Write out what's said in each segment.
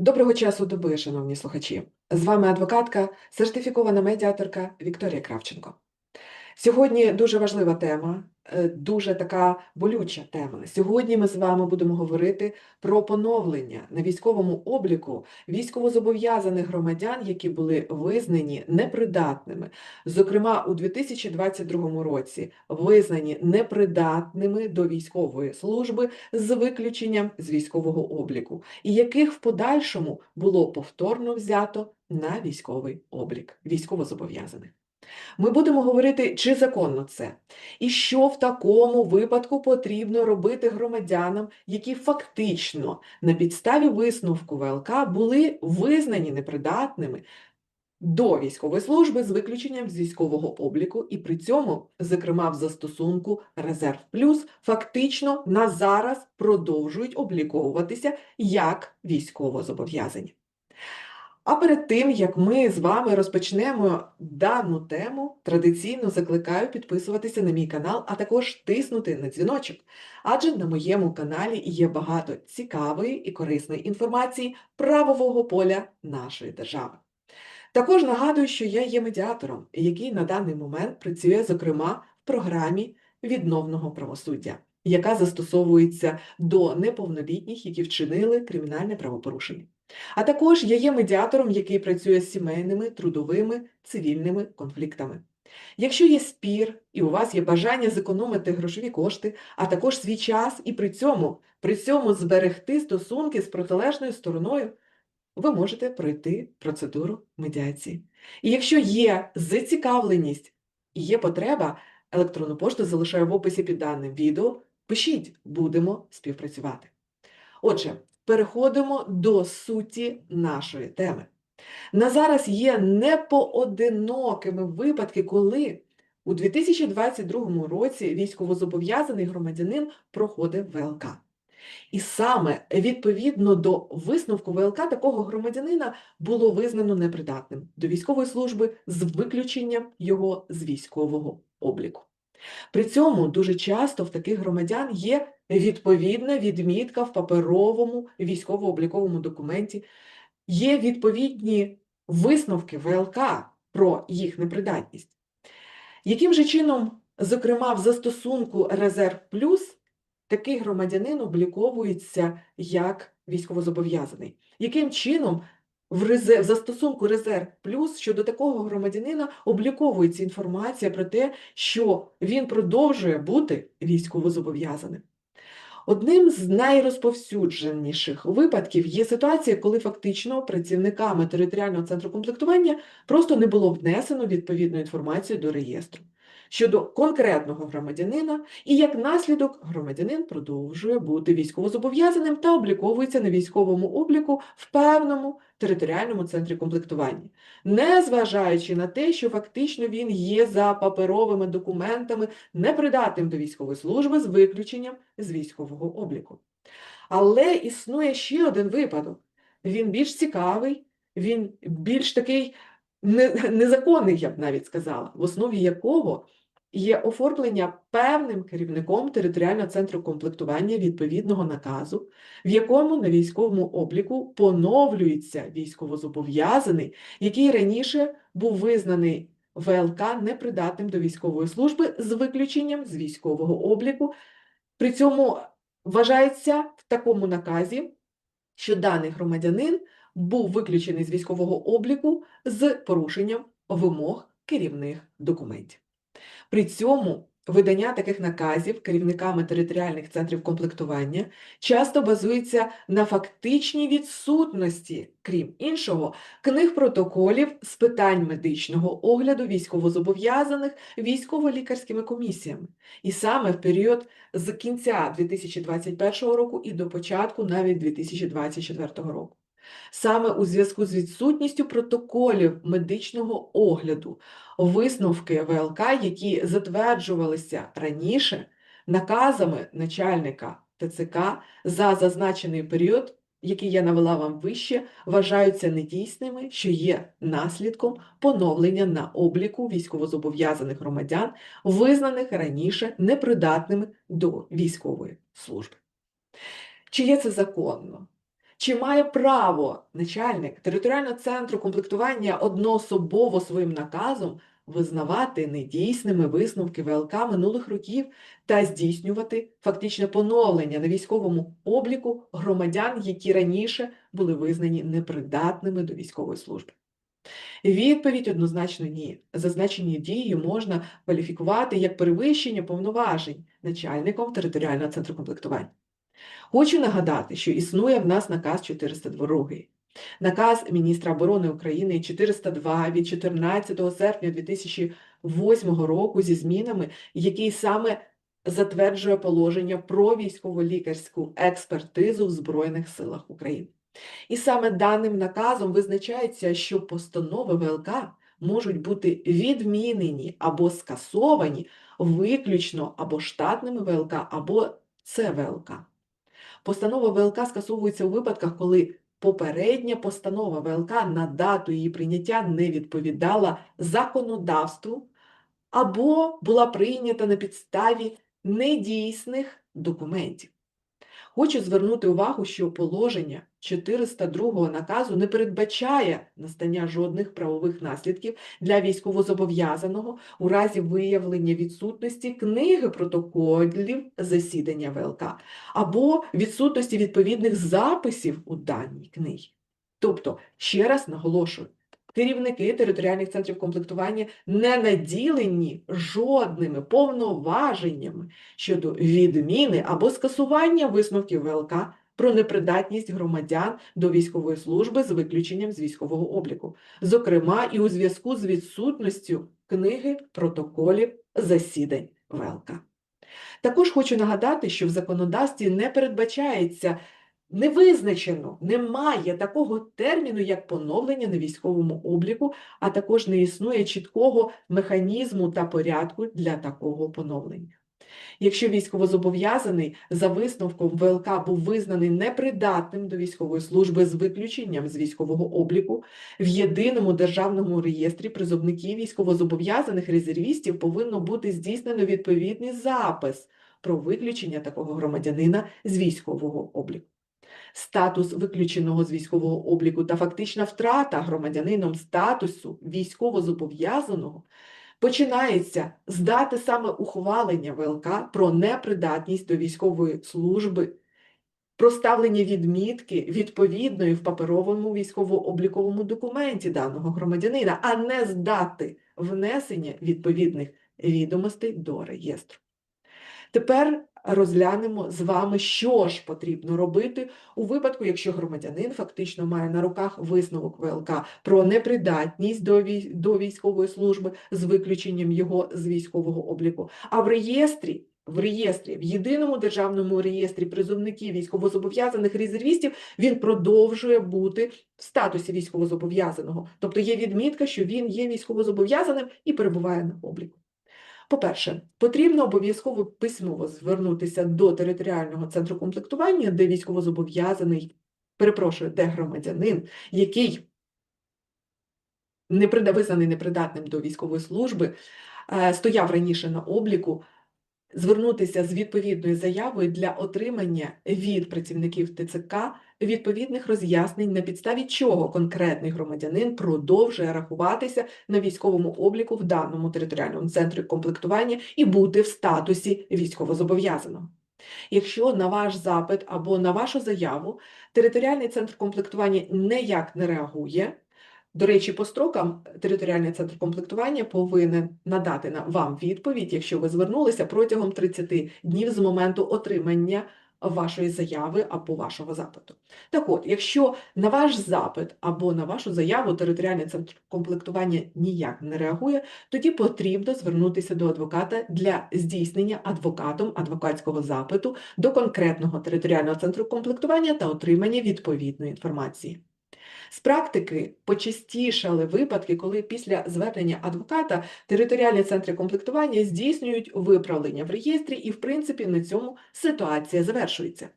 Доброго часу доби, шановні слухачі. З вами адвокатка, сертифікована медіаторка Вікторія Кравченко. Сьогодні дуже важлива тема, дуже така болюча тема. Сьогодні ми з вами будемо говорити про поновлення на військовому обліку військовозобов'язаних громадян, які були визнані непридатними. Зокрема, у 2022 році визнані непридатними до військової служби з виключенням з військового обліку, і яких в подальшому було повторно взято на військовий облік військовозобов'язаних. Ми будемо говорити, чи законно це, і що в такому випадку потрібно робити громадянам, які фактично на підставі висновку ВЛК були визнані непридатними до військової служби з виключенням з військового обліку, і при цьому, зокрема в застосунку Резерв Плюс, фактично на зараз продовжують обліковуватися як військовозобов'язані. А перед тим, як ми з вами розпочнемо дану тему, традиційно закликаю підписуватися на мій канал, а також тиснути на дзвіночок. Адже на моєму каналі є багато цікавої і корисної інформації правового поля нашої держави. Також нагадую, що я є медіатором, який на даний момент працює, зокрема, в програмі відновного правосуддя, яка застосовується до неповнолітніх, які вчинили кримінальне правопорушення. А також я є медіатором, який працює з сімейними, трудовими, цивільними конфліктами. Якщо є спір і у вас є бажання зекономити грошові кошти, а також свій час, і при цьому, при цьому зберегти стосунки з протилежною стороною, ви можете пройти процедуру медіації. І якщо є зацікавленість і є потреба, електронну пошту залишаю в описі під даним відео. Пишіть, будемо співпрацювати. Отже, переходимо до суті нашої теми. На зараз є непоодинокими випадки, коли у 2022 році військовозобов'язаний громадянин проходив ВЛК. І саме відповідно до висновку ВЛК такого громадянина було визнано непридатним до військової служби з виключенням його з військового обліку. При цьому дуже часто в таких громадян є відповідна відмітка в паперовому військово-обліковому документі, є відповідні висновки ВЛК про їх непридатність. Яким же чином, зокрема, в застосунку Резерв Плюс такий громадянин обліковується як військовозобов'язаний? Яким чином в, резерв, в застосунку Резерв Плюс щодо такого громадянина обліковується інформація про те, що він продовжує бути військовозобов'язаним? Одним з найрозповсюдженіших випадків є ситуація, коли фактично працівниками територіального центру комплектування просто не було внесено відповідну інформацію до реєстру щодо конкретного громадянина, і як наслідок громадянин продовжує бути військовозобов'язаним та обліковується на військовому обліку в певному територіальному центрі комплектування, незважаючи на те, що фактично він є за паперовими документами непридатним до військової служби з виключенням з військового обліку. Але існує ще один випадок. Він більш цікавий, він більш такий незаконний, я б навіть сказала, в основі якого є оформлення певним керівником територіального центру комплектування відповідного наказу, в якому на військовому обліку поновлюється військовозобов'язаний, який раніше був визнаний ВЛК непридатним до військової служби з виключенням з військового обліку. При цьому вважається в такому наказі, що даний громадянин був виключений з військового обліку з порушенням вимог керівних документів. При цьому видання таких наказів керівниками територіальних центрів комплектування часто базується на фактичній відсутності, крім іншого, книг протоколів з питань медичного огляду військовозобов'язаних військово-лікарськими комісіями. І саме в період з кінця 2021 року і до початку навіть 2024 року. Саме у зв'язку з відсутністю протоколів медичного огляду, висновки ВЛК, які затверджувалися раніше наказами начальника ТЦК за зазначений період, який я навела вам вище, вважаються недійсними, що є наслідком поновлення на обліку військовозобов'язаних громадян, визнаних раніше непридатними до військової служби. Чи є це законно? Чи має право начальник територіального центру комплектування одноособово своїм наказом визнавати недійсними висновки ВЛК минулих років та здійснювати фактичне поновлення на військовому обліку громадян, які раніше були визнані непридатними до військової служби? Відповідь однозначно ні. Зазначені дії можна кваліфікувати як перевищення повноважень начальником територіального центру комплектування. Хочу нагадати, що існує в нас наказ 402. Наказ міністра оборони України 402 від 14 серпня 2008 року зі змінами, який саме затверджує положення про військово-лікарську експертизу в Збройних силах України. І саме даним наказом визначається, що постанови ВЛК можуть бути відмінені або скасовані виключно або штатними ВЛК, або ЦВЛК. Постанова ВЛК скасовується у випадках, коли попередня постанова ВЛК на дату її прийняття не відповідала законодавству або була прийнята на підставі недійсних документів. Хочу звернути увагу, що положення 402 наказу не передбачає настання жодних правових наслідків для військовозобов'язаного у разі виявлення відсутності книги протоколів засідання ВЛК або відсутності відповідних записів у даній книгі. Тобто, ще раз наголошую, керівники територіальних центрів комплектування не наділені жодними повноваженнями щодо відміни або скасування висновків ВЛК про непридатність громадян до військової служби з виключенням з військового обліку, зокрема і у зв'язку з відсутністю книги протоколів засідань ВЛК. Також хочу нагадати, що в законодавстві не передбачається не визначено, немає такого терміну, як поновлення на військовому обліку, а також не існує чіткого механізму та порядку для такого поновлення. Якщо військовозобов'язаний за висновком ВЛК був визнаний непридатним до військової служби з виключенням з військового обліку, в єдиному державному реєстрі призовників військовозобов'язаних резервістів повинно бути здійснено відповідний запис про виключення такого громадянина з військового обліку. Статус виключеного з військового обліку та фактична втрата громадянином статусу військовозобов'язаного починається з дати саме ухвалення ВЛК про непридатність до військової служби, про ставлення відмітки відповідної в паперовому військово-обліковому документі даного громадянина, а не з дати внесення відповідних відомостей до реєстру. Тепер розглянемо з вами, що ж потрібно робити у випадку, якщо громадянин фактично має на руках висновок ВЛК про непридатність до вій- до військової служби з виключенням його з військового обліку. А в реєстрі. В реєстрі, в єдиному державному реєстрі призовників військовозобов'язаних резервістів він продовжує бути в статусі військовозобов'язаного. Тобто є відмітка, що він є військовозобов'язаним і перебуває на обліку. По-перше, потрібно обов'язково письмово звернутися до територіального центру комплектування, де військовозобов'язаний, перепрошую, де громадянин, який не визнаний непридатним до військової служби, е, стояв раніше на обліку, звернутися з відповідною заявою для отримання від працівників ТЦК відповідних роз'яснень, на підставі чого конкретний громадянин продовжує рахуватися на військовому обліку в даному територіальному центрі комплектування і бути в статусі військовозобов'язаного. Якщо на ваш запит або на вашу заяву територіальний центр комплектування ніяк не реагує, до речі, по строкам територіальний центр комплектування повинен надати вам відповідь, якщо ви звернулися протягом 30 днів з моменту отримання вашої заяви або вашого запиту. Так от, якщо на ваш запит або на вашу заяву територіальний центр комплектування ніяк не реагує, тоді потрібно звернутися до адвоката для здійснення адвокатом адвокатського запиту до конкретного територіального центру комплектування та отримання відповідної інформації. З практики почастішали випадки, коли після звернення адвоката територіальні центри комплектування здійснюють виправлення в реєстрі, і, в принципі, на цьому ситуація завершується.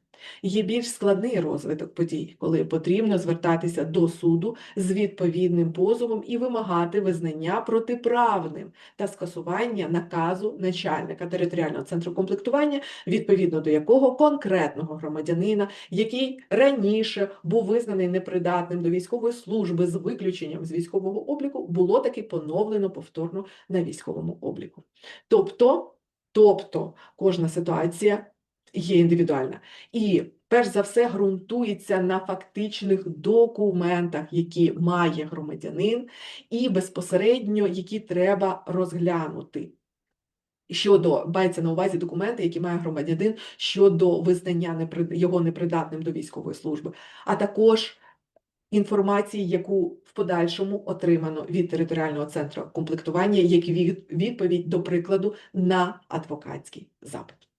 Є більш складний розвиток подій, коли потрібно звертатися до суду з відповідним позовом і вимагати визнання протиправним та скасування наказу начальника територіального центру комплектування, відповідно до якого конкретного громадянина, який раніше був визнаний непридатним до військової служби з виключенням з військового обліку, було таки поновлено повторно на військовому обліку. Тобто, тобто кожна ситуація є індивідуальна. І перш за все ґрунтується на фактичних документах, які має громадянин, і безпосередньо які треба розглянути. Щодо мається на увазі документи, які має громадянин щодо визнання його непридатним до військової служби, а також інформації, яку в подальшому отримано від територіального центру комплектування, як від- відповідь, до прикладу, на адвокатський запит.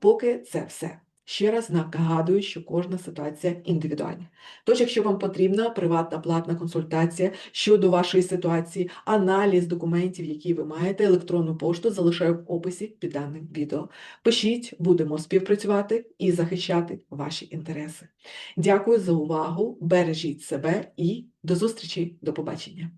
Поки це все. Ще раз нагадую, що кожна ситуація індивідуальна. Тож, якщо вам потрібна приватна платна консультація щодо вашої ситуації, аналіз документів, які ви маєте, електронну пошту залишаю в описі під даним відео. Пишіть, будемо співпрацювати і захищати ваші інтереси. Дякую за увагу, бережіть себе і до зустрічі, до побачення.